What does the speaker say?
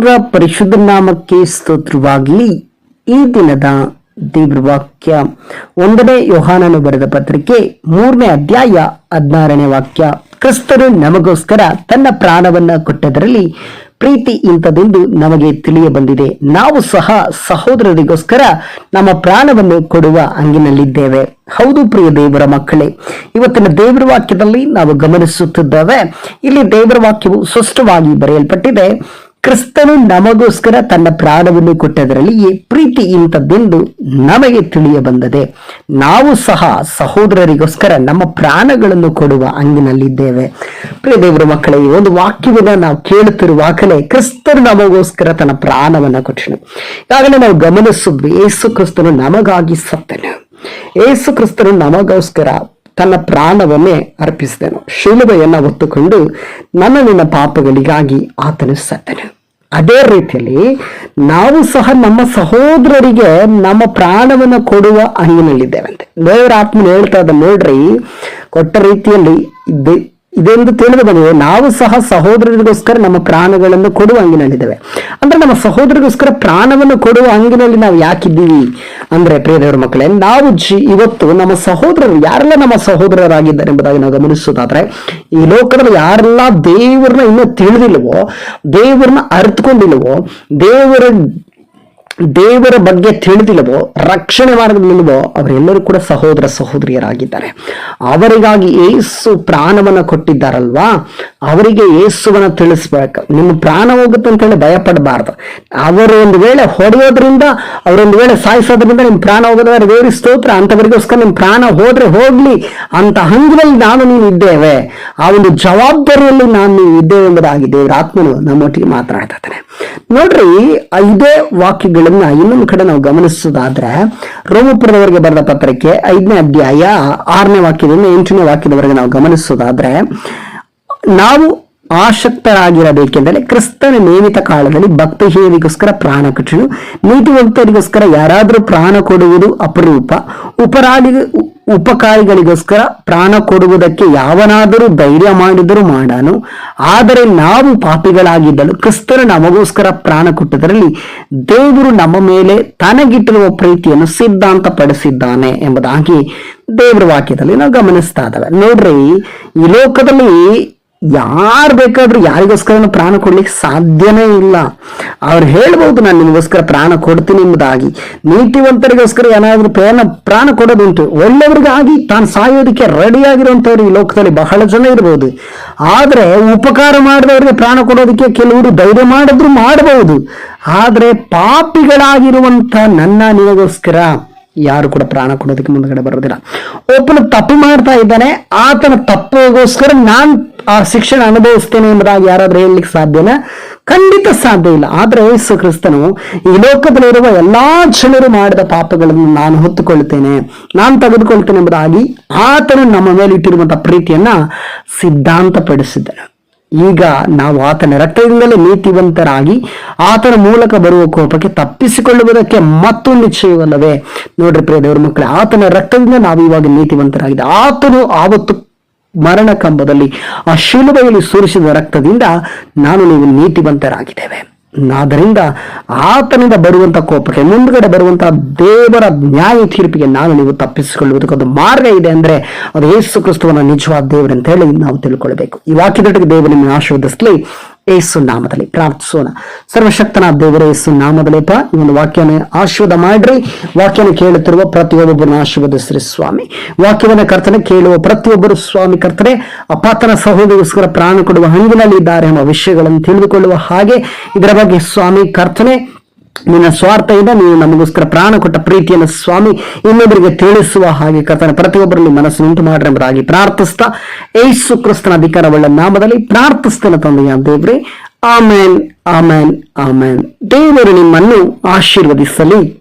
ದೇವರ ಪರಿಶುದ್ಧ ನಾಮಕ್ಕೆ ಸ್ತೋತ್ರವಾಗಲಿ ಈ ದಿನದ ದೇವ್ರ ವಾಕ್ಯ ಒಂದನೇ ಯೋಹಾನನು ಬರೆದ ಪತ್ರಿಕೆ ಮೂರನೇ ಅಧ್ಯಾಯ ಹದಿನಾರನೇ ವಾಕ್ಯ. ಕ್ರಿಸ್ತರು ನಮಗೋಸ್ಕರ ತನ್ನ ಪ್ರಾಣವನ್ನ ಕೊಟ್ಟದರಲ್ಲಿ ಪ್ರೀತಿ ಇಂಥದೆಂದು ನಮಗೆ ತಿಳಿಯ ಬಂದಿದೆ ನಾವು ಸಹ ಸಹೋದರರಿಗೋಸ್ಕರ ನಮ್ಮ ಪ್ರಾಣವನ್ನು ಕೊಡುವ ಅಂಗಿನಲ್ಲಿದ್ದೇವೆ ಹೌದು ಪ್ರಿಯ ದೇವರ ಮಕ್ಕಳೇ, ಇವತ್ತಿನ ದೇವರ ವಾಕ್ಯದಲ್ಲಿ ನಾವು ಗಮನಿಸುತ್ತಿದ್ದೇವೆ. ಇಲ್ಲಿ ದೇವರ ವಾಕ್ಯವು ಸ್ಪಷ್ಟವಾಗಿ ಬರೆಯಲ್ಪಟ್ಟಿದೆ ಕ್ರಿಸ್ತನು ನಮಗೋಸ್ಕರ ತನ್ನ ಪ್ರಾಣವನ್ನು ಕೊಟ್ಟದರಲ್ಲಿ ಪ್ರೀತಿ ಇಂಥದ್ದೆಂದು ನಮಗೆ ತಿಳಿಯ ಬಂದದೆ. ನಾವು ಸಹ ಸಹೋದರರಿಗೋಸ್ಕರ ನಮ್ಮ ಪ್ರಾಣಗಳನ್ನು ಕೊಡುವ ಅಂಗಿನಲ್ಲಿದ್ದೇವೆ ದೇವರ ಮಕ್ಕಳೇ ಒಂದು ವಾಕ್ಯವನ್ನು ನಾವು ಕೇಳುತ್ತಿರುವಾಗಲೇ ಕ್ರಿಸ್ತನು ನಮಗೋಸ್ಕರ ತನ್ನ ಪ್ರಾಣವನ್ನು ಕೊಟ್ಟನು. ಈಗಾಗಲೇ ನಾವು ಗಮನಿಸಿದ್ವಿ ಯೇಸು ಕ್ರಿಸ್ತನು ನಮಗಾಗಿ ಸತ್ತನು. ಏಸು ಕ್ರಿಸ್ತನು ನಮಗೋಸ್ಕರ ತನ್ನ ಪ್ರಾಣವನ್ನೇ ಅರ್ಪಿಸಿದನು. ಶಿಲುಬೆಯನ್ನು ಹೊತ್ತುಕೊಂಡು ನನ್ನ ಪಾಪಗಳಿಗಾಗಿ ಆತನು ಸತ್ತನು. ಅದೇ ರೀತಿಯಲ್ಲಿ ನಾವು ಸಹ ನಮ್ಮ ಸಹೋದರರಿಗೆ ನಮ್ಮ ಪ್ರಾಣವನ್ನು ಕೊಡುವ ಹಂಗಿನಲ್ಲಿದ್ದೇವಂತೆ. ದೇವರ ಆತ್ಮನ ಹೇಳ್ತಾ ಇದ್ದ ನೋಡ್ರಿ, ಕೊಟ್ಟ ರೀತಿಯಲ್ಲಿ ಇದೆಂದು ತಿಳಿದು ಬಂದಿದೆ ನಾವು ಸಹ ಸಹೋದರರಿಗೋಸ್ಕರ ನಮ್ಮ ಪ್ರಾಣಗಳನ್ನು ಕೊಡುವ ಅಂಗಿನಲ್ಲಿದ್ದೇವೆ ಅಂದ್ರೆ ನಮ್ಮ ಸಹೋದರಿಗೋಸ್ಕರ ಪ್ರಾಣವನ್ನು ಕೊಡುವ ಅಂಗಿನಲ್ಲಿ ನಾವು ಯಾಕಿದ್ದೀವಿ? ಅಂದ್ರೆ ಪ್ರಿಯದೇವರ ಮಕ್ಕಳೇ, ನಾವು ಜಿ, ಇವತ್ತು ನಮ್ಮ ಸಹೋದರರು ಯಾರೆಲ್ಲ ನಮ್ಮ ಸಹೋದರರಾಗಿದ್ದಾರೆ ಎಂಬುದಾಗಿ ನಾವು ಗಮನಿಸೋದಾದ್ರೆ ಈ ಲೋಕದಲ್ಲಿ ಯಾರೆಲ್ಲ ದೇವರನ್ನ ಇನ್ನೂ ತಿಳಿದಿಲ್ವೋ ದೇವರನ್ನ ಅರ್ಥಕೊಂಡಿಲ್ವೋ ದೇವರ ದೇವರ ಬಗ್ಗೆ ತಿಳಿದಿಲ್ಲವೋ, ರಕ್ಷಣೆ ಮಾಡದಿಲ್ಲವೋ ಅವರೆಲ್ಲರೂ ಕೂಡ ಸಹೋದರ ಸಹೋದರಿಯರಾಗಿದ್ದಾರೆ. ಅವರಿಗಾಗಿ ಏಸು ಪ್ರಾಣವನ್ನ ಕೊಟ್ಟಿದ್ದಾರಲ್ವಾ? ಅವರಿಗೆ ಏಸುವನ್ನ ತಿಳಿಸ್ಬೇಕು. ನಿಮ್ಮ ಪ್ರಾಣ ಹೋಗುತ್ತೆ ಅಂತ ಹೇಳಿ ಭಯ ಪಡಬಾರ್ದು ಅವರು ಒಂದು ವೇಳೆ ಹೊಡೆಯೋದ್ರಿಂದ ಅವರೊಂದು ವೇಳೆ ಸಾಯಿಸೋದ್ರಿಂದ ನಿಮ್ ಪ್ರಾಣ ಹೋಗೋದಾದ್ರೆ ದೇವರಿ, ಸ್ತೋತ್ರ ಅಂತವರಿಗೋಸ್ಕರ ನಿಮ್ ಪ್ರಾಣ ಹೋದ್ರೆ ಹೋಗ್ಲಿ. ಅಂತ ಹಂಗದಲ್ಲಿ ನಾನು ನೀವು ಇದ್ದೇವೆ. ಆ ಒಂದು ಜವಾಬ್ದಾರಿಯಲ್ಲಿ ನಾನು ನೀವು ಇದ್ದೇವೆ ಎಂಬುದಾಗಿ ದೇವರ ಆತ್ಮನು ನಮ್ಮೊಟ್ಟಿಗೆ ಮಾತನಾಡ್ತಾ ಇದ್ದಾನೆ. ನೋಡ್ರಿ ಐದೇ ಇದೇ ವಾಕ್ಯಗಳನ್ನ ಇನ್ನೊಂದು ಕಡೆ ನಾವು ಗಮನಿಸೋದಾದ್ರೆ ರೋಮಪುರದವರೆಗೆ ಬರೆದ ಪತ್ರಕ್ಕೆ ಐದನೇ ಅಧ್ಯಾಯ ಆರನೇ ವಾಕ್ಯದಿಂದ ಎಂಟನೇ ವಾಕ್ಯದವರೆಗೆ ನಾವು ಗಮನಿಸೋದಾದ್ರೆ ನಾವು ಆಸಕ್ತರಾಗಿರಬೇಕೆಂದರೆ ಕ್ರಿಸ್ತನ ನೇಮಿತ ಕಾಲದಲ್ಲಿ ಭಕ್ತಹೀನರಿಗೋಸ್ಕರ ಪ್ರಾಣ ಕಟ್ಟಲು ನೀತಿವಂತರಿಗೋಸ್ಕರ ಯಾರಾದರೂ ಪ್ರಾಣ ಕೊಡುವುದು ಅಪರೂಪ ಉಪರಾಧಿ ಉಪಕಾರಿಗಳಿಗೋಸ್ಕರ ಪ್ರಾಣ ಕೊಡುವುದಕ್ಕೆ ಯಾವನಾದರೂ ಧೈರ್ಯ ಮಾಡಿದರೂ ಮಾಡಾನು. ಆದರೆ ನಾವು ಪಾಪಿಗಳಾಗಿದ್ದಲು ಕ್ರಿಸ್ತರು ನಮಗೋಸ್ಕರ ಪ್ರಾಣ ಕೊಟ್ಟದರಲ್ಲಿ ದೇವರು ನಮ್ಮ ಮೇಲೆ ತನಗಿಟ್ಟಿರುವ ಪ್ರೀತಿಯನ್ನು ಸಿದ್ಧಾಂತ ಪಡಿಸಿದ್ದಾನೆ ಎಂಬುದಾಗಿ ದೇವರ ವಾಕ್ಯದಲ್ಲಿ ನಾವು ಗಮನಿಸ್ತಾ ಇದ್ದಾವೆ. ನೋಡ್ರಿ, ಈ ಲೋಕದಲ್ಲಿ ಯಾರು ಬೇಕಾದ್ರೂ ಯಾರಿಗೋಸ್ಕರ ಪ್ರಾಣ ಕೊಡ್ಲಿಕ್ಕೆ ಸಾಧ್ಯನೇ ಇಲ್ಲ. ಅವ್ರು ಹೇಳ್ಬೋದು, ನಾನು ನಿಮಗೋಸ್ಕರ ಪ್ರಾಣ ಕೊಡ್ತೀನಿ ಎಂಬುದಾಗಿ. ನೀತಿವಂತರಿಗೋಸ್ಕರ ಏನಾದ್ರೂ ಪ್ರಾಣ ಪ್ರಾಣ ಕೊಡೋದುಂಟು. ಒಳ್ಳೆಯವ್ರಿಗಾಗಿ ತಾನು ಸಾಯೋದಕ್ಕೆ ರೆಡಿಯಾಗಿರುವಂಥವ್ರು ಈ ಲೋಕದಲ್ಲಿ ಬಹಳ ಜನ ಇರ್ಬೋದು. ಆದರೆ ಉಪಕಾರ ಮಾಡಿದವರಿಗೆ ಪ್ರಾಣ ಕೊಡೋದಕ್ಕೆ ಕೆಲವರು ಧೈರ್ಯ ಮಾಡಿದ್ರು ಮಾಡಬಹುದು ಆದರೆ ಪಾಪಿಗಳಾಗಿರುವಂತ ನನ್ನ ನಿಮಗೋಸ್ಕರ ಯಾರು ಕೂಡ ಪ್ರಾಣ ಕೊಡೋದಕ್ಕೆ ಮುಂದಗಡೆ ಬರೋದಿಲ್ಲ. ಒಬ್ಬನು ತಪ್ಪು ಮಾಡ್ತಾ ಇದ್ದಾನೆ, ಆತನ ತಪ್ಪಿಗೋಸ್ಕರ ನಾನ್ ಆ ಶಿಕ್ಷಣ ಅನುಭವಿಸ್ತೇನೆ ಎಂಬುದಾಗಿ ಯಾರಾದ್ರೂ ಹೇಳಲಿಕ್ಕೆ ಸಾಧ್ಯನಾ? ಖಂಡಿತ ಸಾಧ್ಯ ಇಲ್ಲ. ಆದ್ರೆ ಯೇಸು ಕ್ರಿಸ್ತನು ಈ ಲೋಕದಲ್ಲಿರುವ ಎಲ್ಲಾ ಜನರು ಮಾಡಿದ ಪಾಪಗಳನ್ನು ನಾನು ಹೊತ್ತುಕೊಳ್ತೇನೆ, ನಾನು ತೆಗೆದುಕೊಳ್ತೇನೆ ಎಂಬುದಾಗಿ ಆತನು ನಮ್ಮ ಮೇಲೆ ಇಟ್ಟಿರುವಂತಹ ಪ್ರೀತಿಯನ್ನ ಸಿದ್ಧಾಂತಪಡಿಸಿದ್ದನು. ಈಗ ನಾವು ಆತನ ರಕ್ತದಿಂದಲೇ ನೀತಿವಂತರಾಗಿ ಆತನ ಮೂಲಕ ಬರುವ ಕೋಪಕ್ಕೆ ತಪ್ಪಿಸಿಕೊಳ್ಳುವುದಕ್ಕೆ ಮತ್ತೊಂದು ನಿಶ್ಚಯವಲ್ಲವೇ ನೋಡ್ರಿ ಪ್ರಿಯ ದೇವರ ಮಕ್ಕಳೇ, ಆತನ ರಕ್ತದಿಂದ ನಾವು ಇವಾಗ ನೀತಿವಂತರಾಗಿದೆ ಆತನು ಆವತ್ತು ಮರಣ ಕಂಬದಲ್ಲಿ ಆ ಶಿಲುಬೆಯಲ್ಲಿ ಸುರಿಸಿದ ರಕ್ತದಿಂದ ನಾನು ನೀವು ನೀತಿವಂತರಾಗಿದ್ದೇವೆ. ಆದ್ದರಿಂದ ಆತನಿಂದ ಬರುವಂತ ಕೋಪಕ್ಕೆ, ಮುಂದ್ಗಡೆ ಬರುವಂತಹ ದೇವರ ನ್ಯಾಯ ತೀರ್ಪಿಗೆ ನಾನು ನೀವು ತಪ್ಪಿಸಿಕೊಳ್ಳುವುದಕ್ಕೊಂದು ಮಾರ್ಗ ಇದೆ ಅಂದ್ರೆ ಅದು ಯೇಸು ಕ್ರಿಸ್ತವನ ನಿಜವಾದ ದೇವರು ಅಂತ ಹೇಳಿ ನಾವು ತಿಳ್ಕೊಳ್ಬೇಕು. ಈ ವಾಕ್ಯದೊಟ್ಟಿಗೆ ದೇವರು ನಿಮ್ಮನ್ನು ಆಶೀರ್ವದಿಸಲಿ. ಏಸು ನಾಮದಲ್ಲಿ ಪ್ರಾರ್ಥಿಸೋಣ. ಸರ್ವಶಕ್ತನ ದೇವರ ಏಸು ನಾಮದಲ್ಲಿಪ್ಪ ಈ ಒಂದು ವಾಕ್ಯನ ಆಶೀರ್ವಾದ ಮಾಡ್ರಿ. ವಾಕ್ಯನ ಕೇಳುತ್ತಿರುವ ಪ್ರತಿಯೊಬ್ಬರನ್ನು ಆಶೀರ್ವದಿಸ್ರಿ ಸ್ವಾಮಿ. ವಾಕ್ಯವನ್ನ ಕರ್ತನೆ ಕೇಳುವ ಪ್ರತಿಯೊಬ್ಬರು ಸ್ವಾಮಿ ಕರ್ತನೆ, ಅಪಾತನ ಸಹೋದರಿಗೋಸ್ಕರ ಪ್ರಾಣ ಕೊಡುವ ಹಂಗಿನಲ್ಲಿ ಇದ್ದಾರೆ ಎಂಬ ವಿಷಯಗಳನ್ನು ತಿಳಿದುಕೊಳ್ಳುವ ಹಾಗೆ ಇದರ ಬಗ್ಗೆ ಸ್ವಾಮಿ ಕರ್ತನೆ ನಿನ್ನ ಸ್ವಾರ್ಥದಿಂದ ನೀನು ನಮಗೋಸ್ಕರ ಪ್ರಾಣ ಕೊಟ್ಟ ಪ್ರೀತಿಯನ್ನು ಸ್ವಾಮಿ ಇನ್ನೊಬ್ಬರಿಗೆ ತಿಳಿಸುವ ಹಾಗೆ ಕರ್ತನ ಪ್ರತಿಯೊಬ್ಬರಲ್ಲಿ ಮನಸ್ಸು ಉಂಟು ಮಾಡ್ರಿ ಎಂಬುದಾಗಿ ಪ್ರಾರ್ಥಿಸ್ತಾ ಏಸು ಕ್ರಿಸ್ತನ ಅಧಿಕಾರವುಳ್ಳ ನಾಮದಲ್ಲಿ ಪ್ರಾರ್ಥಿಸ್ತೇನೆ ತಂದೆಯ ದೇವ್ರಿ. ಆಮೇನ್ ಆಮೇನ್ ಆಮೇನ್. ದೇವರು ನಿಮ್ಮನ್ನು ಆಶೀರ್ವದಿಸಲಿ.